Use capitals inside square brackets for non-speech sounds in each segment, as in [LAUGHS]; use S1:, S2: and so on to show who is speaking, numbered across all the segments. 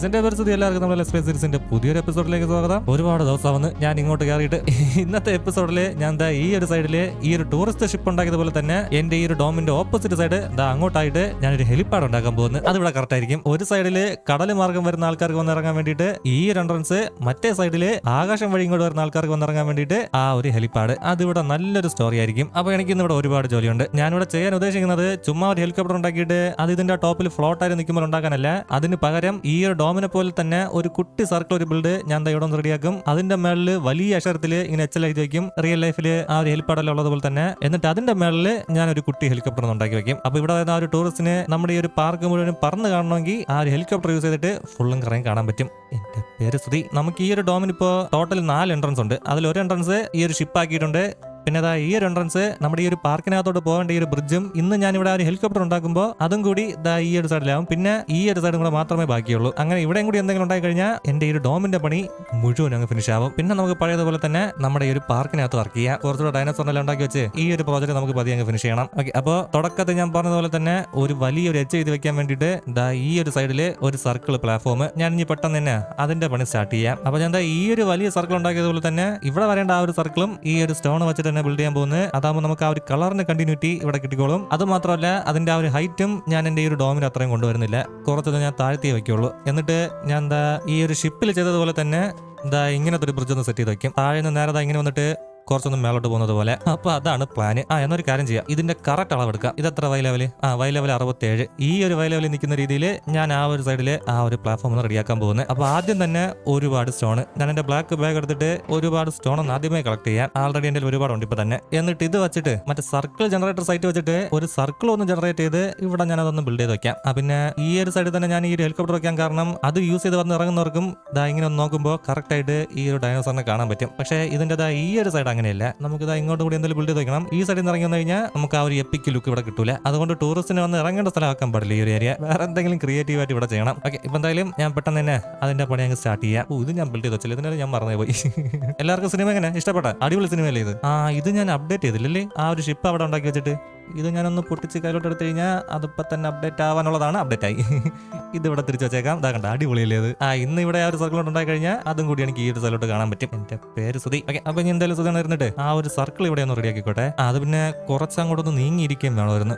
S1: Guys എന്റെ പരിസ്ഥിതി എല്ലാവർക്കും നമ്മുടെ ലെസ്പേസ് സീരീസിന്റെ പുതിയൊരു എപ്പിസോഡിലേക്ക് സ്വാഗതം. ഒരുപാട് ദിവസം വന്ന് ഞാൻ ഇങ്ങോട്ട് കയറിയിട്ട് [LAUGHS] ഇന്നത്തെ എപ്പിസോഡിൽ ഞാൻ ദാ ഈ ഒരു സൈഡിൽ ഈ ഒരു ടൂറിസ്റ്റ് ഷിപ്പ് ഉണ്ടാക്കിയതുപോലെ തന്നെ എന്റെ ഈ ഒരു ഡോമിന്റെ ഓപ്പോസിറ്റ് സൈഡ് ദാ അങ്ങോട്ടായിട്ട് ഞാനൊരു ഹെലിപ്പാഡ് ഉണ്ടാക്കാൻ പോകുന്നത് അത് ഇവിടെ കറക്റ്റ് ആയിരിക്കും. ഒരു സൈഡിൽ കടൽ മാർഗം വരുന്ന ആൾക്കാർക്ക് വന്നിറങ്ങാൻ വേണ്ടിയിട്ട് ഈ ഒരു എൻട്രൻസ് മറ്റേ സൈഡിൽ ആകാശം വഴി ഇങ്ങോട്ട് വരുന്ന ആൾക്കാർക്ക് വന്നിറങ്ങാൻ വേണ്ടിയിട്ട് ആ ഒരു ഹെലിപ്പാഡ് അതിവിടെ നല്ലൊരു സ്റ്റോറി ആയിരിക്കും. അപ്പൊ എനിക്ക് ഇന്ന് ഇവിടെ ഒരുപാട് ജോലിയുണ്ട്. ഞാനിവിടെ ചെയ്യാൻ ഉദ്ദേശിക്കുന്നത് ചുമ്മാ ഒരു ഹെലികോപ്റ്റർ ഉണ്ടാക്കിയിട്ട് അത് ഇതിന്റെ ടോപ്പിൽ ഫ്ലോട്ട് ആയി നിൽക്കുമ്പോൾ ഉണ്ടാക്കാനല്ല. അതിന് പകരം ഈ ഒരു ഡോമിനെ പോലെ തന്നെ ഒരു കുട്ടി സർക്കിൾ ഒരു ബിൽഡ് ഞാൻ ഇവിടെ റെഡിയാക്കും അതിന്റെ മേളിൽ വലിയ അക്ഷരത്തിൽ ഇങ്ങനെ എച്ച് എൽ എഴുതി വയ്ക്കും റിയൽ ലൈഫിൽ ആ ഒരു ഹെലിപ്പാടെല്ലാം ഉള്ളതുപോലെ തന്നെ. എന്നിട്ട് അതിന്റെ മേളിൽ ഞാൻ ഒരു കുട്ടി ഹെലികോപ്റ്റർ ഉണ്ടാക്കി വെക്കും. അപ്പൊ ഇവിടെ ആ ഒരു ടൂറിസ്റ്റിന് നമ്മുടെ ഈ ഒരു പാർക്ക് മുഴുവനും പറന്ന് കാണണമെങ്കിൽ ആ ഒരു ഹെലികോപ്റ്റർ യൂസ് ചെയ്തിട്ട് ഫുള്ളും കറങ്ങി കാണാൻ പറ്റും. എന്റെ പേര് ശ്രുതി. നമുക്ക് ഈ ഒരു ഡോമിന് ഇപ്പോൾ ടോട്ടൽ നാല് എൻട്രൻസ് ഉണ്ട്. അതിൽ ഒരു എൻട്രൻസ് ഈ ഒരു ഷിപ്പ് ആക്കിയിട്ടുണ്ട്. പിന്നെ അതാ ഈ ഒരു എൻട്രൻസ് നമ്മുടെ ഈ ഒരു പാർക്കിനകത്തോട്ട് പോകേണ്ട ഈ ഒരു ബ്രിഡ്ജും ഇന്ന് ഞാൻ ഇവിടെ ഒരു ഹെലികോപ്റ്റർ ഉണ്ടാക്കുമ്പോൾ അതും കൂടി ദാ ഈ ഒരു സൈഡിലാവും പിന്നെ ഈ ഒരു സൈഡും കൂടെ മാത്രമേ ബാക്കിയുള്ളൂ അങ്ങനെ ഇവിടെയും കൂടി എന്തെങ്കിലും ഉണ്ടായി കഴിഞ്ഞാൽ എന്റെ ഈ ഒരു ഡോമിന്റെ പണി മുഴുവൻ അങ്ങ് ഫിനിഷ് ആവും പിന്നെ നമുക്ക് പഴയതുപോലെ തന്നെ നമ്മുടെ ഈ ഒരു പാർക്കിനകത്ത് വർക്ക് ചെയ്യാം കുറച്ചുകൂടെ ഡൈനോസറിനെല്ലാം ഉണ്ടാക്കി വെച്ച് ഈ ഒരു പ്രോജക്റ്റ് നമുക്ക് പതിയെ അങ്ങ് ഫിനിഷ് ചെയ്യണം ഓക്കെ അപ്പോൾ തുടക്കത്തിൽ ഞാൻ പറഞ്ഞതുപോലെ തന്നെ ഒരു വലിയൊരു എച്ച് ചെയ്ത് വെക്കാൻ വേണ്ടിയിട്ട് ദാ ഈ ഒരു സൈഡിൽ ഒരു സർക്കിൾ പ്ലാറ്റ്ഫോം ഞാൻ ഇനി പെട്ടെന്ന് തന്നെ അതിന്റെ പണി സ്റ്റാർട്ട് ചെയ്യാം അപ്പോൾ ഞാൻ ഈ ഒരു വലിയ സർക്കിൾ ഉണ്ടാക്കിയതുപോലെ തന്നെ ഇവിടെ വരേണ്ട ആ ഒരു സർക്കിളും ഈ ഒരു സ്റ്റോൺ വെച്ചിട്ട് തന്നെ ബിൽഡ് ചെയ്യാൻ പോകുന്നത്. അതാകുമ്പോൾ നമുക്ക് ആ ഒരു കളറിന്റെ കണ്ടിന്യൂറ്റി ഇവിടെ കിട്ടിക്കോളും. അത് മാത്രമല്ല അതിന്റെ ആ ഒരു ഹൈറ്റും ഞാൻ എന്റെ ഈ ഒരു ഡോമിന് അത്രയും കൊണ്ടുവരുന്നില്ല. കുറച്ചത് ഞാൻ താഴ്ത്തിയേ വെക്കുള്ളൂ എന്നിട്ട് ഞാൻ എന്താ ഈ ഒരു ഷിപ്പിൽ ചെയ്തതുപോലെ തന്നെ എന്താ ഇങ്ങനത്തെ ഒരു ബ്രിഡ്ജ് ഒന്ന് സെറ്റ് ചെയ്ത് വെക്കും താഴെ നിന്ന് നേരെ ഇങ്ങനെ വന്നിട്ട് കുറച്ചൊന്ന് മേലോട്ട് പോകുന്നത് പോലെ. അപ്പൊ അതാണ് പ്ലാന് ആ എന്നൊരു കാര്യം ചെയ്യാം. ഇതിന്റെ കറക്റ്റ് ഇത് എത്ര വൈ ലെവൽ ആ വൈ ലെവൽ അറുപത്തേഴ്. ഈ ഒരു വൈ ലെവലിൽ നിൽക്കുന്ന രീതിയിൽ ഞാൻ ആ ഒരു സൈഡിൽ ആ ഒരു പ്ലാറ്റ്ഫോം ഒന്ന് റെഡിയാക്കാൻ പോകുന്നത് അപ്പൊ ആദ്യം തന്നെ ഒരുപാട് സ്റ്റോൺ ഞാൻ എന്റെ ബ്ലാക്ക് ബാഗ് എടുത്തിട്ട് ഒരുപാട് സ്റ്റോൺ ഒന്ന് ആദ്യമേ കളക്ട് ചെയ്യാം. ആൾറെഡി എന്റെ ഒരുപാടുണ്ട് ഇപ്പൊ തന്നെ. എന്നിട്ട് ഇത് വെച്ചിട്ട് മറ്റേ സർക്കിൾ ജനറേറ്റർ സൈറ്റ് വെച്ചിട്ട് ഒരു സർക്കിൾ ഒന്ന് ജനറേറ്റ് ചെയ്ത് ഇവിടെ ഞാൻ അതൊന്ന് ബിൽഡ് ചെയ്ത് വെക്കാം. പിന്നെ ഈ ഒരു സൈഡിൽ തന്നെ ഞാൻ ഈ ഒരു ഹെലികോപ്റ്റർ വെക്കാൻ കാരണം അത് യൂസ് ചെയ്ത് വന്ന് ഇറങ്ങുന്നവർക്കും ദാ ഇങ്ങനെ നോക്കുമ്പോൾ കറക്റ്റ് ആയിട്ട് ഈ ഒരു ഡൈനോസറിനെ കാണാൻ പറ്റും. പക്ഷേ ഇതിന്റെ ദാ ഈ ഒരു സൈഡ് അങ്ങനെയല്ല. നമുക്ക് ദാ ഇങ്ങോട്ട് കൂടി എന്തെങ്കിലും ബിൽഡ് ചെയ്ത് വെക്കണം. ഈ സൈഡിൽ നിന്ന് ഇറങ്ങി വന്നു കഴിഞ്ഞാൽ നമുക്ക് ആ ഒരു എപ്പിക്ക് ലുക്ക് ഇവിടെ കിട്ടില്ല അതുകൊണ്ട് ടൂറിസ്റ്റിന് വന്ന് ഇറങ്ങേണ്ട സ്ഥലമാക്കാൻ പാടില്ല ഈ ഒരു ഏരിയ വേറെ എന്തെങ്കിലും ക്രിയേറ്റീവ് ആയിട്ട് ഇവിടെ ചെയ്യണം. ഓക്കെ ഇപ്പം എന്തായാലും ഞാൻ പെട്ടെന്ന് തന്നെ അതിന്റെ പണി അങ്ങ് സ്റ്റാർട്ട് ചെയ്യാം. ഓ ഇത് ഞാൻ ബിൽഡ് ചെയ്ത് വെച്ചില്ല? ഇതിനെ ഞാൻ മറന്നു പോയി [LAUGHS] എല്ലാവർക്കും സിനിമ എങ്ങനെ? ഇഷ്ടപ്പെട്ട? അടിപൊളി സിനിമയല്ലേ ഇത്? ആ ഇത് ഞാൻ അപ്ഡേറ്റ് ചെയ്തില്ലല്ലേ? ആ ഒരു ഷിപ്പ് അവിടെ ഉണ്ടാക്കി വെച്ചിട്ട്? ഇത് ഞാനൊന്ന് പൊട്ടിച്ച് കയ്യിലോട്ട് എടുത്തു കഴിഞ്ഞാൽ അതിപ്പോൾ തന്നെ അപ്ഡേറ്റ് ആവാനുള്ളതാണ് അപ്ഡേറ്റ് ആയി. [LAUGHS] ഇതിവിടെ തിരിച്ചു വെച്ചേക്കാം. ഇതാ കണ്ട അടിപൊളിയല്ലേ ഇത്? ആ ഇന്ന് ഇവിടെ ആ ഒരു സർക്കിൾ ഉണ്ടായി കഴിഞ്ഞാൽ അതും കൂടി എനിക്ക് ഈ ഒരു സ്ഥലത്തോട്ട് കാണാൻ പറ്റും. എന്റെ പേര് സുധി. ഓക്കെ അപ്പൊ ഇനി എന്തായാലും സുതി ഇരുന്നിട്ട് ആ ഒരു സർക്കിൾ ഇവിടെ ഒന്ന് റെഡിയാക്കിക്കോട്ടെ അത് പിന്നെ കുറച്ചങ്ങോട്ടൊന്ന് നീങ്ങിയിരിക്കുകയും വേണമായിരുന്നു.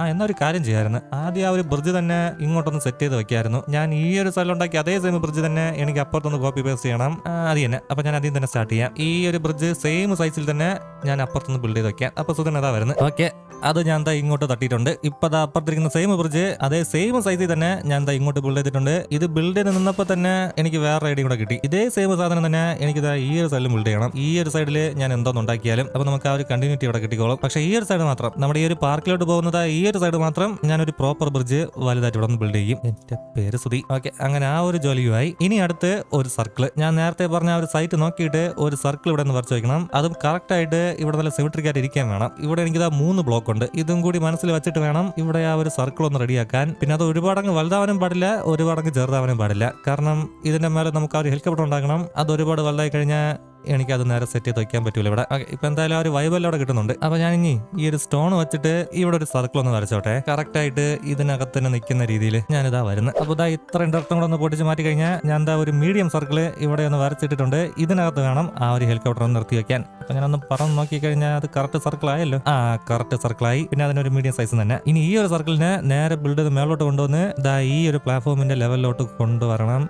S1: ആ എന്നാ ഒരു കാര്യം ചെയ്യാമായിരുന്നു. ആദ്യം ആ ഒരു ബ്രിഡ്ജ് തന്നെ ഇങ്ങോട്ടൊന്ന് സെറ്റ് ചെയ്ത് വെക്കായിരുന്നു. ഞാൻ ഈ ഒരു സ്ഥലം ഉണ്ടാക്കി അതേ സെയിം ബ്രിഡ്ജ് തന്നെ എനിക്ക് അപ്പുറത്തൊന്ന് കോപ്പി പേസ്റ്റ് ചെയ്യണം. അത് തന്നെ. അപ്പൊ ഞാൻ ആദ്യം തന്നെ സ്റ്റാർട്ട് ചെയ്യാം. ഈ ഒരു ബ്രിഡ്ജ് സെയിം സൈസിൽ തന്നെ ഞാൻ അപ്പുറത്തൊന്ന് ബിൽഡ് ചെയ്ത് വെക്കാം. അപ്പൊ സുധൻ അതാ വരുന്നത്. ഓക്കെ で അത് ഞാൻ ദാ ഇങ്ങോട്ട് തട്ടിയിട്ടുണ്ട്. ഇപ്പൊ ദാ അപ്പുറത്തിരിക്കുന്ന സെയിം ബ്രിഡ്ജ് അതേ സെയിം സൈസിൽ തന്നെ ഞാൻ ദാ ഇങ്ങോട്ട് ബിൽഡ് ചെയ്തിട്ടുണ്ട്. ഇത് ബിൽഡ് ചെയ്ത് നിന്നപ്പോൾ തന്നെ എനിക്ക് വേറെ ഐഡിയ കൂടെ കിട്ടി. ഇതേ സെയിം സാധനം തന്നെ എനിക്ക് ദാ ഈ ഒരു സൈഡിൽ ബിൽഡ് ചെയ്യണം. ഈ ഒരു സൈഡിൽ ഞാൻ എന്തോന്ന് ഉണ്ടാക്കിയാലും അപ്പൊ നമുക്ക് ആ ഒരു കണ്ടിന്യൂറ്റി ഇവിടെ കിട്ടിക്കോളും. പക്ഷേ ഈ ഒരു സൈഡ് മാത്രം നമ്മുടെ ഈ ഒരു പാർക്കിലോട്ട് പോകുന്നത് ഈ ഒരു സൈഡ് മാത്രം ഞാൻ ഒരു പ്രോപ്പർ ബ്രിഡ്ജ് വലുതായിട്ട് ഇവിടെ ബിൽഡ് ചെയ്യും. എന്റെ പേര് സുധി. ഓക്കെ അങ്ങനെ ആ ഒരു ജോലിയുമായി. ഇനി അടുത്ത് ഒരു സർക്കിൾ ഞാൻ നേരത്തെ പറഞ്ഞ ആ ഒരു സൈറ്റ് നോക്കിയിട്ട് ഒരു സർക്കിൾ ഇവിടെ നിന്ന് വരച്ച് വയ്ക്കണം അതും കറക്റ്റ് ആയിട്ട് ഇവിടെ നല്ല സിമിട്രിക്കായിട്ട് ഇരിക്കാൻ വേണം. ഇവിടെ എനിക്ക് ഇതാ മൂന്ന് ബ്ലോക്ക് ഉണ്ട് ഇതും കൂടി മനസ്സിൽ വെച്ചിട്ട് വേണം ഇവിടെ ആ ഒരു സർക്കിൾ ഒന്ന് റെഡിയാക്കാൻ പിന്നെ അത് ഒരുപാടങ്ങ് വലുതാവാനും പാടില്ല ഒരുപാടങ്ങ് ചെറുതാവാനും പാടില്ല. കാരണം ഇതിന്റെ മേലെ നമുക്ക് ആ ഒരു ഹെലികോപ്റ്റർ ഉണ്ടാക്കണം അത് ഒരുപാട് വലുതായി കഴിഞ്ഞാൽ എനിക്ക് അത് നേരെ സെറ്റ് ചെയ്ത് വയ്ക്കാൻ പറ്റൂല ഇവിടെ. ഇപ്പൊ എന്തായാലും ആ ഒരു വൈബല്ല അവിടെ കിട്ടുന്നുണ്ട്. അപ്പൊ ഞാൻ ഇനി ഈ ഒരു സ്റ്റോൺ വെച്ചിട്ട് ഇവിടെ ഒരു സർക്കിൾ ഒന്ന് വരച്ചോട്ടെ. കറക്റ്റ് ആയിട്ട് ഇതിനകത്ത് തന്നെ നിൽക്കുന്ന രീതിയിൽ ഞാനിതാ വരുന്നത്. അപ്പൊ ഇതാ ഇത്ര ഇൻഡർട്ടും കൂടെ ഒന്ന് പൊട്ടിച്ച് മാറ്റി കഴിഞ്ഞാൽ ഞാൻ എന്താ ഒരു മീഡിയം സർക്കിൾ ഇവിടെ ഒന്ന് വരച്ചിട്ടിട്ടുണ്ട്. ഇതിനകത്ത് വേണം ആ ഒരു ഹെലികോപ്റ്റർ ഒന്ന് നിർത്തി വെക്കാൻ. അപ്പൊ ഞാനൊന്ന് പറന്ന് നോക്കി കഴിഞ്ഞാൽ അത് കറക്റ്റ് സർക്കിൾ ആയല്ലോ. ആ കറക്റ്റ് സർക്കിൾ ആയി. പിന്നെ അതിനൊരു മീഡിയം സൈസ് തന്നെ. ഇനി ഈ ഒരു സർക്കിളിനെ നേരെ ബിൽഡ് ചെയ്ത് മേലോട്ട് കൊണ്ടുവന്ന് ദാ ഈ ഒരു പ്ലാറ്റ്ഫോമിന്റെ ലെവലിലോട്ട് കൊണ്ടുവരണം.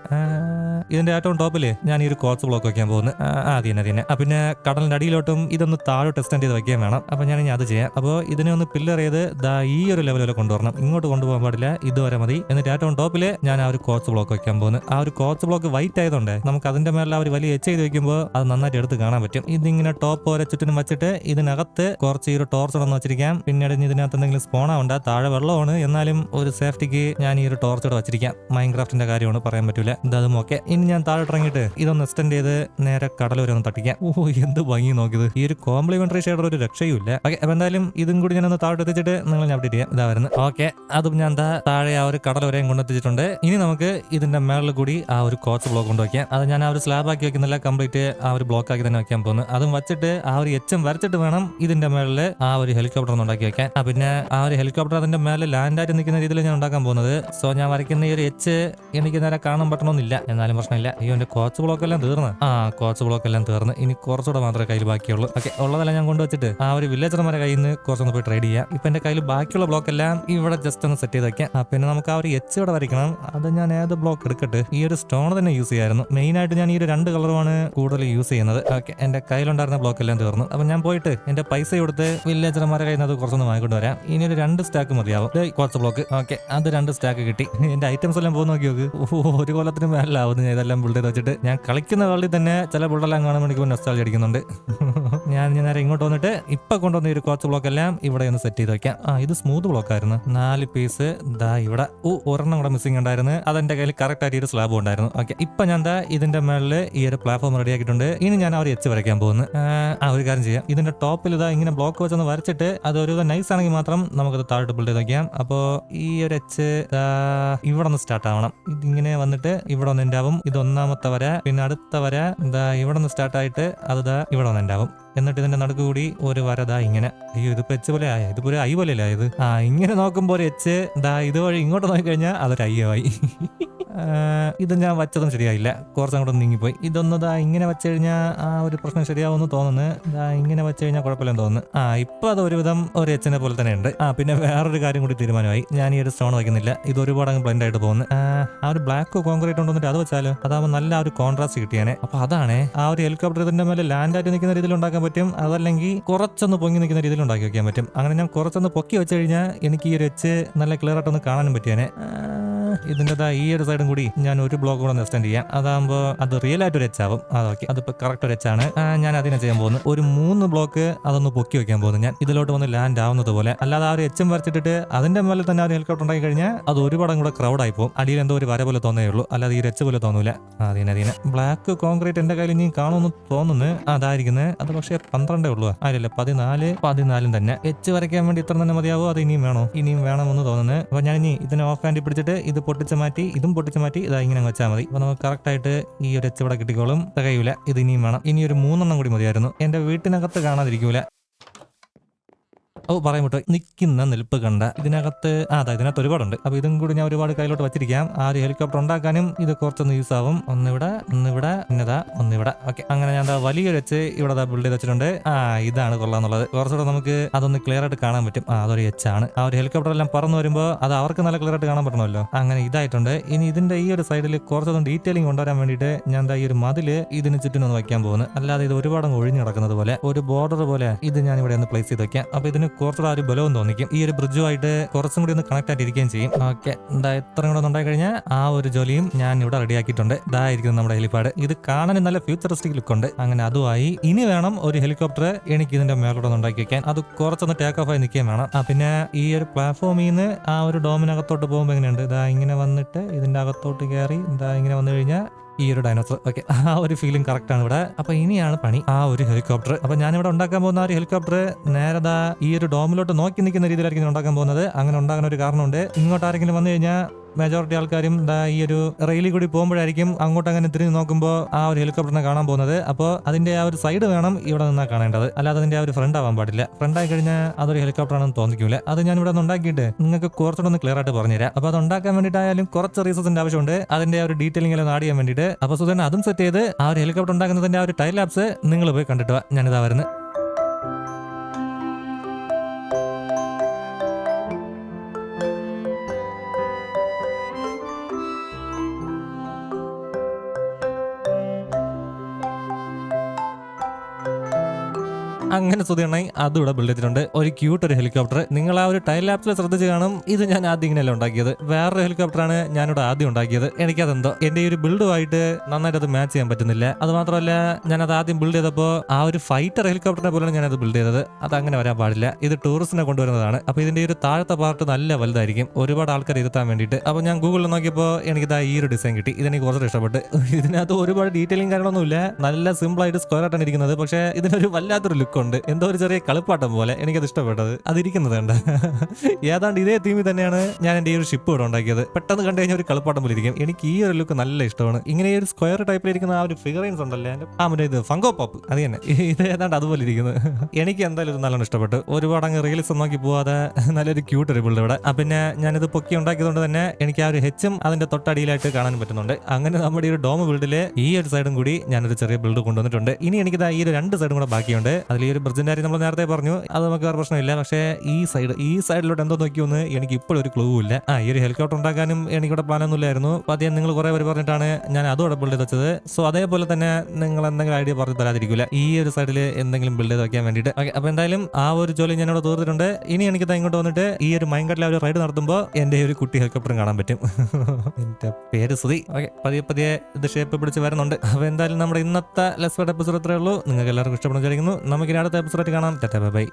S1: ഇതിന്റെ ഏറ്റവും ടോപ്പിൽ ഞാൻ ഈ ഒരു കോച്ച് ബ്ലോക്ക് വെക്കാൻ പോകുന്നത് ആ, അത് തന്നെ തന്നെ പിന്നെ കടലിന്റെ അടിയിലോട്ടും ഇതൊന്ന് താഴെ ടെസ്റ്റ് ചെയ്ത് വെക്കുകയും വേണം. അപ്പൊ ഞാൻ ഇനി അത് ചെയ്യാം. അപ്പോൾ ഇതിനെ ഒന്ന് പില്ലർ ചെയ്ത് ദാ ഈ ഒരു ലെവൽ വരെ കൊണ്ടുവരണം. ഇങ്ങോട്ട് കൊണ്ടുപോകാൻ പാടില്ല. ഇതുവരെ മതി. എന്നിട്ട് ഏറ്റവും ടോപ്പിൽ ഞാൻ ആ ഒരു കോച്ച് ബ്ലോക്ക് വെക്കാൻ പോകുന്നു. ആ ഒരു കോച്ച് ബ്ലോക്ക് വൈറ്റ് ആയതുകൊണ്ട് നമുക്ക് അതിന്റെ മേലെ ആ ഒരു വലിയ എച്ച് ചെയ്ത് വെക്കുമ്പോൾ അത് നന്നായിട്ട് എടുത്ത് കാണാൻ പറ്റും. ഇതിങ്ങനെ ടോപ്പ് വരെ ചുറ്റിനും വെച്ചിട്ട് ഇതിനകത്ത് കുറച്ച് ഒരു ടോർച്ച് ഇടന്ന് വെച്ചിരിക്കാം. പിന്നീട് ഇതിനകത്ത് എന്തെങ്കിലും സ്പോണാ ഉണ്ട് താഴെ വെള്ളമാണ്. എന്നാലും ഒരു സേഫ്റ്റിക്ക് ഞാൻ ഈ ഒരു ടോർച്ച് ഇവിടെ വെച്ചിരിക്കാം. മൈൻക്രാഫ്റ്റിന്റെ കാര്യമാണ് പറയാൻ പറ്റൂല. ഇതും ഓക്കെ ഇനി ഞാൻ താഴെ ഇറങ്ങിയിട്ട് ഇതൊന്ന് എക്സ്റ്റെൻഡ് ചെയ്ത് നേരെ കടൽ ഇതുവരെ ഒന്ന് തട്ടിക്കാം ഓ എന്ത് ഭംഗി നോക്കിയത്. ഈ ഒരു കോംപ്ലിമെന്ററി ഷെയ്ഡർ ഒരു രക്ഷയുമില്ല. ഓക്കെ അപ്പൊ എന്തായാലും ഇതും കൂടി ഞാൻ ഒന്ന് താഴോട്ട് എത്തിച്ചിട്ട് നിങ്ങൾ ഞാൻ അപ്ഡേറ്റ് ചെയ്യാം. ഇതാ വരുന്നത് ഓക്കെ അതും ഞാൻ എന്താ താഴെ ആ ഒരു കടൽ വരെയും കൊണ്ടെത്തിച്ചിട്ടുണ്ട് ഇനി നമുക്ക് ഇതിന്റെ മേളിൽ കൂടി ആ ഒരു കോച്ച് ബ്ലോക്ക് കൊണ്ട് വയ്ക്കാം അത് ഞാൻ ആ ഒരു സ്ലാബ് ആക്കി വെക്കുന്നില്ല. കംപ്ലീറ്റ് ആ ഒരു ബ്ലോക്ക് ആക്കി തന്നെ വെക്കാൻ പോകുന്നു. അതും വെച്ചിട്ട് ആ ഒരു എച്ചും വരച്ചിട്ട് വേണം ഇതിന്റെ മേളിൽ ആ ഒരു ഹെലികോപ്റ്റർ ഒന്ന് ഉണ്ടാക്കി വെക്കാൻ. ആ പിന്നെ ആ ഒരു ഹെലികോപ്റ്റർ അതിന്റെ മേലെ ലാൻഡ് ആയിട്ട് നിൽക്കുന്ന രീതിയിൽ ഞാൻ ഉണ്ടാക്കാൻ പോകുന്നത്. സോ ഞാൻ വരയ്ക്കുന്ന ഈ ഒരു എച്ച് എനിക്ക് നേരെ കാണാൻ പറ്റണമെന്നില്ല എന്നാലും പ്രശ്നമില്ല. അയ്യോ എന്റെ കോച്ച് ബ്ലോക്ക് എല്ലാം തീർന്ന്. ആ കോച്ച് ബ്ലോക്ക് എല്ലാം തീർന്ന് ഇനി കുറച്ചുകൂടെ മാത്രമേ കയ്യിൽ ബാക്കിയുള്ളൂ. ഓക്കെ ഉള്ളതെല്ലാം ഞാൻ കൊണ്ടുവച്ചിട്ട് ആ ഒരു വില്ലേജർമാരെ കയ്യിൽ നിന്ന് കുറച്ചൊന്ന് പോയി ട്രേഡ് ചെയ്യാം. ഇപ്പൊ എന്റെ കയ്യിൽ ബാക്കിയുള്ള ബ്ലോക്ക് എല്ലാം ഇവിടെ ജസ്റ്റ് ഒന്ന് സെറ്റ് ചെയ്ത് വെക്കാം. ആ, പിന്നെ നമുക്ക് ആ ഒരു എച്ച് ഇവിടെ വരയ്ക്കണം. അത് ഞാൻ ഏത് ബ്ലോക്ക് എടുക്കട്ടെ? ഈ ഒരു സ്റ്റോൺ തന്നെ യൂസ് ചെയ്യായിരുന്നു. മെയിൻ ആയിട്ട് ഞാൻ ഈ ഒരു രണ്ട് കളറുമാണ് കൂടുതൽ യൂസ് ചെയ്യുന്നത്. ഓക്കെ എന്റെ കയ്യിലുണ്ടായിരുന്ന ബ്ലോക്ക് എല്ലാം തീർന്നു. അപ്പൊ ഞാൻ പോയിട്ട് എന്റെ പൈസ കൊടുത്ത് വില്ലേജർമാരെ കയ്യിൽ നിന്ന് അത് കുറച്ചൊന്ന് വാങ്ങിക്കൊണ്ട് വരാം. ഇനി ഒരു രണ്ട് സ്റ്റാക്ക് മതിയാവും. കുറച്ച് ബ്ലോക്ക് ഓക്കെ അത് രണ്ട് സ്റ്റാക്ക് കിട്ടി. എന്റെ ഐറ്റംസ് എല്ലാം പോകുന്ന നോക്കി നോക്ക്. ഒരു കൊല്ലത്തിന് മേലാവുന്നു ഞാൻ ഇതെല്ലാം ബിൽഡ് ചെയ്ത് വെച്ചിട്ട്. ഞാൻ കളിക്കുന്ന കളി തന്നെ ചില ബിൽഡെല്ലാം കാണുമ്പോൾ എനിക്ക് നെസ്റ്റാൾ അടിക്കുന്നുണ്ട്. ഞാൻ ഞാൻ നേരെ ഇങ്ങോട്ട് വന്നിട്ട് ഇപ്പൊ കൊണ്ടുവന്ന ഒരു കോച്ച് ബ്ലോക്ക് എല്ലാം ഇവിടെ ഒന്ന് സെറ്റ് ചെയ്ത് വെക്കാം. ആ ഇത് സ്മൂത്ത് ബ്ലോക്ക് ആയിരുന്നു. നാല് പീസ് ദാ ഇവിടെ. ഓ ഒരെണ്ണം കൂടെ മിസ്സിംഗ് ഉണ്ടായിരുന്നു. അതെന്റെ കയ്യിൽ കറക്റ്റ് ആയിട്ട് ഒരു സ്ലാബ് ഉണ്ടായിരുന്നു. ഓക്കെ ഇപ്പൊ ഞാൻ ദാ ഇതിന്റെ മേളിൽ ഈ ഒരു പ്ലാറ്റ്ഫോം റെഡി ആക്കിയിട്ടുണ്ട്. ഇനി ഞാൻ അവർ എച്ച് വരയ്ക്കാൻ പോകുന്നു. ആ, ഒരു കാര്യം ചെയ്യാം. ഇതിന്റെ ടോപ്പിൽ ഇതാ ഇങ്ങനെ ബ്ലോക്ക് വെച്ചൊന്ന് വരച്ചിട്ട് അത് ഒരു നൈസ് ആണെങ്കിൽ മാത്രം നമുക്കത് താഴോട്ട് ബിൽഡ് ചെയ്ത് വെക്കാം. അപ്പോൾ ഈ ഒരു എച്ച് ഇവിടെ ഒന്ന് സ്റ്റാർട്ട് ആവണം. ഇതിങ്ങനെ വന്നിട്ട് ഇവിടെ ഒന്ന് ഉണ്ടാവും ഇത് ഒന്നാമത്തെ വര പിന്നെ അടുത്ത വര എന്താ ഇവിടെ സ്റ്റാർട്ട് ആയിട്ട് അത് ഇവിടെ വന്നുണ്ടാവും. എന്നിട്ട് ഇതിന്റെ നടുക്ക് കൂടി ഒരു വരതാ ഇങ്ങനെ. അയ്യോ ഇത് പെച്ച് പോലെ ആയ? ഇതിപ്പോ ഒരു ഐ പോലെ അല്ലേ ഇത് ആ ഇങ്ങനെ നോക്കുമ്പോൾ ഒരു എച്ച് ദാ ഇതുവഴി ഇങ്ങോട്ട് നോക്കിക്കഴിഞ്ഞാൽ അതൊരു അയ്യമായി ഇത് ഞാൻ വച്ചതും ശരിയായില്ല. കുറച്ചും അങ്ങോട്ട് നീങ്ങിപ്പോയി. ഇതൊന്ന് ദാ ഇങ്ങനെ വെച്ച് കഴിഞ്ഞാൽ ആ ഒരു പ്രശ്നം ശരിയാവുമെന്ന് തോന്നുന്നു. ഇതാ ഇങ്ങനെ വെച്ച് കഴിഞ്ഞാൽ കുഴപ്പമില്ലെന്ന് തോന്നുന്നു. ആ ഇപ്പോൾ അത് ഒരുവിധം ഒരു എച്ചിനെ പോലെ തന്നെ ഉണ്ട് ആ പിന്നെ വേറൊരു കാര്യം കൂടി തീരുമാനമായി. ഞാൻ ഈ ഒരു സ്റ്റോൺ വയ്ക്കുന്നില്ല. ഇത് ഒരുപാട് അങ്ങ് ബ്ലെൻഡ് ആയിട്ട് പോകുന്നു. ആ, ഒരു ബ്ലാക്ക് കോൺക്രീറ്റ് ഉണ്ടെന്നിട്ട് അത് വെച്ചാലോ? അതാകുമ്പോൾ നല്ല ഒരു കോൺട്രാസ്റ്റ് കിട്ടിയാനെ. അപ്പോൾ അതാണ് ആ ഒരു ഹെലികോപ്റ്റർ ഇതിന്റെ മേലെ ലാൻഡ് ആയിട്ട് നിൽക്കുന്ന രീതിയിൽ ഉണ്ടാക്കാൻ പറ്റും. അതല്ലെങ്കിൽ കുറച്ചൊന്ന് പൊങ്ങി നിൽക്കുന്ന രീതിയിൽ ഉണ്ടാക്കി വെക്കാൻ പറ്റും. അങ്ങനെ ഞാൻ കുറച്ചൊന്ന് പൊക്കി വെച്ച് കഴിഞ്ഞാൽ എനിക്ക് ഈ ഒരു എച്ച് നല്ല ക്ലിയർ ആയിട്ടൊന്ന് കാണാനും പറ്റിയാനെ. ദാ ഈ ഒരു സൈഡും കൂടി ഞാൻ ഒരു ബ്ലോക്ക് കൂടെ എക്സ്റ്റെൻഡ് ചെയ്യാം. അതാകുമ്പോൾ അത് റിയൽ ആയിട്ട് ഒരു എച്ച് ആവും. അതൊക്കെ അതിപ്പോൾ കറക്റ്റ് ഒരു എച്ച് ആണ്. ഞാൻ അതിനെ ചെയ്യാൻ പോകുന്നത് ഒരു മൂന്ന് ബ്ലോക്ക് അതൊന്ന് പൊക്കി വെക്കാൻ പോകുന്നു ഞാൻ. ഇതിലോട്ട് വന്ന് ലാൻഡ് ആവുന്നത് പോലെ. അല്ലാതെ ആ ഒരു എച്ചും വരച്ചിട്ട് അതിന്റെ മേലെ തന്നെ ഒരു ഹെലികോപ്റ്റർ ഉണ്ടാക്കി കഴിഞ്ഞാൽ അത് ഒരുപാടും കൂടെ ക്രൗഡ് ആയി പോകും. അടിയിൽ എന്തോ ഒരു വര പോലെ തോന്നേ ഉള്ളൂ. അല്ലാതെ ഈ എച്ച് പോലെ തോന്നൂല. അതിനെ അതിനെ ബ്ലാക്ക് കോൺക്രീറ്റ് എന്റെ കയ്യിൽ ഇനി കാണുമെന്ന് തോന്നുന്നു. അതായിരിക്കുന്നത് അത് പക്ഷേ പന്ത്രണ്ടേ ഉള്ളൂ. അല്ലല്ല പതിനാല് പതിനാലും തന്നെ. എച്ച് വരയ്ക്കാൻ വേണ്ടി ഇത്ര തന്നെ മതിയാവോ? അത് ഇനിയും വേണോ? ഇനിയും വേണമെന്ന് തോന്നുന്നു. അപ്പൊ ഞാൻ ഇനി ഇതിനെ ഓഫ് ഹാൻഡിൽ പിടിച്ചിട്ട് ഇത് പൊട്ടിച്ച് മാറ്റി ഇതും പൊട്ടിച്ച് മാറ്റി ഇതാ ഇങ്ങനെ വെച്ചാൽ മതി. അപ്പൊ നമുക്ക് കറക്റ്റ് ആയിട്ട് ഈ ഒരു എച്ച് ഇവിടെ കിട്ടിക്കോളും. തികയൂല. ഇത് ഇനിയും വേണം. ഇനി ഒരു മൂന്നെണ്ണം കൂടി മതിയായിരുന്നു. എന്റെ വീട്ടിനകത്ത് കാണാതിരിക്കൂല. ഓ പറയാൻ വിട്ടു നിൽക്കുന്ന നിൽപ്പ് കണ്ട ഇതിനകത്ത് ആ അതാ ഇതിനകത്ത് ഒരുപാടുണ്ട്. അപ്പൊ ഇതും കൂടി ഞാൻ ഒരുപാട് കയ്യിലോട്ട് വെച്ചിരിക്കാം. ആ ഒരു ഹെലികോപ്റ്റർ ഉണ്ടാക്കാനും ഇത് കുറച്ചൊന്ന് യൂസ് ആവും ഒന്നിവിടെ ഒന്നിവിടെ ഇന്നതാ ഒന്നിവിടെ. ഓക്കെ അങ്ങനെ ഞാൻ വലിയൊരു വെച്ച് ഇവിടെ ബിൽഡ് ചെയ്ത് വെച്ചിട്ടുണ്ട് ആ ഇതാണ് കൊള്ളാന്നുള്ളത്. കുറച്ചുകൂടെ നമുക്ക് അതൊന്ന് ക്ലിയർ ആയിട്ട് കാണാൻ പറ്റും. ആ അതൊരു എച്ച് ആണ്. ആ ഒരു ഹെലികോപ്റ്റർ എല്ലാം പറന്നു വരുമ്പോൾ അത് അവർക്ക് നല്ല ക്ലിയർ ആയിട്ട് കാണാൻ പറ്റണമല്ലോ. അങ്ങനെ ഇതായിട്ടുണ്ട്. ഇനി ഇതിന്റെ ഈ ഒരു സൈഡിൽ കുറച്ചൊന്നും ഡീറ്റെയിലിംഗ് കൊണ്ടുവരാൻ വേണ്ടിയിട്ട് ഞാൻ ഈ ഒരു മതിൽ ഇതിന് ഒന്ന് വയ്ക്കാൻ പോകുന്നത് അല്ലാതെ ഇത് ഒരുപാട് ഒഴിഞ്ഞു കിടക്കുന്നത് പോലെ ഒരു ബോർഡർ പോലെ ഇത് ഞാൻ ഇവിടെ ഒന്ന് പ്ലേസ് ചെയ്ത് വെക്കാം. അപ്പൊ ഇതിന് കുറച്ചുകൂടെ ഒരു ബലവും തോന്നിക്കും. ഈ ഒരു ബ്രിഡ്ജുമായിട്ട് കുറച്ചും കൂടി ഒന്ന് കണക്ട് ആയിട്ടിരിക്കുകയും ചെയ്യും. ഓക്കെ. എന്താ എത്ര കൂടെ ഉണ്ടായി കഴിഞ്ഞാൽ ആ ഒരു ജോലിയും ഞാൻ ഇവിടെ റെഡിയാക്കിയിട്ടുണ്ട് ഇതായിരിക്കും നമ്മുടെ ഹെലിപ്പാഡ്. ഇത് കാണാൻ നല്ല ഫ്യൂച്ചറിസ്റ്റിക് ലുക്ക് ഉണ്ട്. അങ്ങനെ അതുമായി ഇനി വേണം ഒരു ഹെലികോപ്റ്റർ എനിക്ക് ഇതിന്റെ മേലോട്ട് ഉണ്ടാക്കി വെക്കാൻ. അത് കുറച്ചൊന്ന് ടേക്ക് ഓഫ് ആയി നിൽക്കുകയും വേണം. ആ പിന്നെ ഈ ഒരു പ്ലാറ്റ്ഫോമിൽ നിന്ന് ആ ഒരു ഡോമിനകത്തോട്ട് പോകുമ്പോൾ എങ്ങനെയുണ്ട്? ഇതാ ഇങ്ങനെ വന്നിട്ട് ഇതിന്റെ അകത്തോട്ട് കയറി ഇതാ ഇങ്ങനെ വന്നു കഴിഞ്ഞാൽ ഈ ഒരു ഡൈനോസർ ഓക്കെ [LAUGHS] ആ ഒരു ഫീലിംഗ് കറക്റ്റ് ആണ് ഇവിടെ. അപ്പൊ ഇനിയാണ് പണി. ആ ഒരു ഹെലികോപ്റ്റർ അപ്പൊ ഞാനിവിടെ ഉണ്ടാക്കാൻ പോകുന്ന ആ ഒരു ഹെലികോപ്റ്റർ നേരതാ ഈ ഒരു ഡോമിലോട്ട് നോക്കി നിൽക്കുന്ന രീതിയിലായിരിക്കും ഉണ്ടാക്കാൻ പോകുന്നത്. അങ്ങനെ ഉണ്ടാകുന്ന ഒരു കാരണമുണ്ട്. ഇങ്ങോട്ട് ആരെങ്കിലും വന്നു കഴിഞ്ഞാൽ മെജോറിറ്റി ആൾക്കാരും ഈ ഒരു റെയിലിൽ കൂടി പോകുമ്പോഴായിരിക്കും അങ്ങോട്ട് അങ്ങനെ തിരിഞ്ഞ് നോക്കുമ്പോൾ ആ ഒരു ഹെലികോപ്റ്ററിനെ കാണാൻ പോകുന്നത്. അപ്പോൾ അതിന്റെ ആ ഒരു സൈഡ് വേണം ഇവിടെ നിന്നാൽ കാണേണ്ടത്. അല്ലാതെ അതിന്റെ ആ ഒരു ഫ്രണ്ട് ആവാൻ പാടില്ല. ഫ്രണ്ട് ആയി കഴിഞ്ഞാൽ അതൊരു ഹെലികോപ്റ്ററാണെന്ന് തോന്നിക്കൂല. അത് ഞാൻ ഇവിടെ ഉണ്ടാക്കിയിട്ട് നിങ്ങൾക്ക് കുറച്ചുകൂടെ ഒന്ന് ക്ലിയർ ആയിട്ട് പറഞ്ഞുതരാം. അപ്പോൾ അത് ഉണ്ടാക്കാൻ വേണ്ടിയിട്ടായാലും കുറച്ച് റീസസിന്റെ ആവശ്യമുണ്ട്. അതിന്റെ ആ ഒരു ഡീറ്റെയിലിംഗ് എല്ലാം ആഡ് ചെയ്യാൻ വേണ്ടിയിട്ട്. അപ്പോൾ സുധൻ അതും സെറ്റ് ചെയ്ത് ആ ഒരു ഹെലികോപ്റ്റർ ഉണ്ടാക്കുന്നതിന്റെ ആ ഒരു ടൈൽ ലാബ്സ് നിങ്ങൾ പോയി കണ്ടിട്ട് ഞാനിതാ വരുന്നത്. അങ്ങനെ സ്തുതിയാണെങ്കിൽ അതും ഇവിടെ ബിൽഡ് ചെയ്തിട്ടുണ്ട്. ഒരു ക്യൂട്ട് ഒരു ഹെലികോപ്റ്റർ നിങ്ങൾ ആ ഒരു ടൈം ലാപ്സിൽ ശ്രദ്ധിച്ച് കാണും. ഇത് ഞാൻ ആദ്യം ഇങ്ങനെയല്ല ഉണ്ടാക്കിയത്. വേറൊരു ഹെലികോപ്റ്ററാണ് ഞാനിവിടെ ആദ്യം ഉണ്ടാക്കിയത്. എനിക്കതെന്തോ? എന്റെ ഈ ഒരു ബിൽഡുമായിട്ട് നന്നായിട്ട് അത് മാച്ച് ചെയ്യാൻ പറ്റുന്നില്ല. അത് മാത്രമല്ല അത് ആദ്യം ബിൽഡ് ചെയ്തപ്പോൾ ആ ഒരു ഫൈറ്റർ ഹെലികോപ്റ്ററിനെ പോലെയാണ് ഞാൻ അത് ബിൽഡ് ചെയ്തത്. അത് അങ്ങനെ വരാൻ പാടില്ല. ഇത് ടൂറിസ്റ്റിനെ കൊണ്ടുവരുന്നതാണ്. അപ്പൊ ഇതിന്റെ ഒരു താഴത്തെ പാർട്ട് നല്ല വലുതായിരിക്കും. ഒരുപാട് ആൾക്കാർ ഇരുത്താൻ വേണ്ടിയിട്ട്. അപ്പൊ ഞാൻ ഗൂഗിളിൽ നോക്കിയപ്പോൾ എനിക്ക് ഈ ഒരു ഡിസൈൻ കിട്ടി. ഇതെനിക്ക് കുറച്ച് ഇഷ്ടപ്പെട്ട്. ഇതിനകത്ത് ഒരുപാട് ഡീറ്റെയിലിംഗ് കാര്യങ്ങളൊന്നുമില്ല. നല്ല സിമ്പിൾ ആയിട്ട് സ്ക്വയർ ആയിട്ടാണ് ഇരിക്കുന്നത്. പക്ഷേ ഇതിനൊരു വല്ലാത്തൊരു ലുക്ക് ഉണ്ട് എന്തോ ഒരു ചെറിയ കളിപ്പാട്ടം പോലെ എനിക്കത് ഇഷ്ടപ്പെട്ടത്. അതിരിക്കുന്നത് കണ്ട്. ഏതാണ്ട് ഇതേ തീമിൽ തന്നെയാണ് ഞാൻ എന്റെ ഈ ഒരു ഷിപ്പ് ഇവിടെ ഉണ്ടാക്കിയത്. പെട്ടെന്ന് കണ്ടു കഴിഞ്ഞാൽ ഒരു കളിപ്പാട്ടം പോലെ ഇരിക്കും. എനിക്ക് ഈ ഒരു ലുക്ക് നല്ല ഇഷ്ടമാണ്. ഇങ്ങനെ ഒരു സ്ക്വയർ ടൈപ്പിലിരിക്കുന്ന ആ ഒരു ഫിഗറൈൻസ് ഉണ്ടല്ലേ എന്റെ ആ മറ്റേ ഇത് ഫംഗോ പോപ്പ് അത് തന്നെ. ഇത് ഏതാണ്ട് അതുപോലെ ഇരിക്കുന്നത് എനിക്ക് എന്തായാലും ഇത് നല്ലോണം ഇഷ്ടപ്പെട്ടു. ഒരുപാട് അങ്ങ് റീൽസ് നോക്കി പോവാതെ നല്ലൊരു ക്യൂട്ട് ഒരു ബിൽഡ് ഇവിടെ. പിന്നെ ഞാനിത് പൊക്കി ഉണ്ടാക്കിയതുകൊണ്ട് തന്നെ എനിക്ക് ആ ഒരു ഹെച്ചും അതിന്റെ തൊട്ടടിയിലായിട്ട് കാണാൻ പറ്റുന്നുണ്ട്. അങ്ങനെ നമ്മുടെ ഈ ഒരു ഡോം ബിൽഡിലെ ഈ ഒരു സൈഡും കൂടി ഞാനൊരു ചെറിയ ബിൽഡ് കൊണ്ടുവന്നിട്ടുണ്ട്. ഇനി എനിക്ക് ഈ ഒരു രണ്ട് സൈഡും കൂടെ ബാക്കിയുണ്ട്. അതിൽ ഈ ഒരു ബ്രിഡ്ജിന്റെ കാര്യം നമ്മൾ നേരത്തെ പറഞ്ഞു. അത് നമുക്ക് വേറെ പ്രശ്നമില്ല. പക്ഷേ ഈ സൈഡ് ഈ സൈഡിലോട്ട് എന്തോ നോക്കിയൊന്ന് എനിക്ക് ഇപ്പോഴും ഒരു ക്ലൂ ഇല്ല. ആ ഈ ഒരു ഹെലികോപ്റ്റർ ഉണ്ടാക്കാനും എനിക്കിവിടെ പ്ലാനൊന്നും ഇല്ലായിരുന്നു. അപ്പോൾ അദ്ദേഹം നിങ്ങൾ കുറേ പേര് പറഞ്ഞിട്ടാണ് ഞാൻ അതോടെ ബിൽഡ് ചെയ്ത് വെച്ചത്. സോ അതേപോലെ തന്നെ നിങ്ങൾ എന്തെങ്കിലും ഐഡിയ പറഞ്ഞു തരാതിരിക്കില്ല ഈ ഒരു സൈഡിൽ എന്തെങ്കിലും ബിൽഡ് ചെയ്ത് വെക്കാൻ വേണ്ടിയിട്ട്. ഓക്കെ അപ്പോൾ എന്തായാലും ആ ഒരു ജോലി ഞാൻ ഇവിടെ തീർത്തിട്ടുണ്ട്. ഇനി എനിക്ക് ഇങ്ങോട്ട് വന്നിട്ട് ഈ ഒരു മൈൻകട്ടിലെ ഒരു റൈഡ് നടത്തുമ്പോൾ എന്റെ ഒരു കുട്ടി ഹെലികോപ്റ്ററും കാണാൻ പറ്റും. [LAUGHS] എന്റെ പേര് സുതി ഓക്കെ പതിയെ പതിയെ ഇത് ഷേപ്പ് പിടിച്ച് വരുന്നുണ്ട്. അപ്പോൾ എന്തായാലും നമ്മുടെ ഇന്നത്തെ ലെസ്ഫേഡ് എപ്പിസോഡ് ഇത്രയേ ഉള്ളൂ. നിങ്ങൾക്ക് എല്ലാവർക്കും ഇഷ്ടപ്പെടുന്നു വിചാരിക്കുന്നു. നമുക്ക് അടുത്ത എപ്പിസോഡ് കാണാം. ബൈ.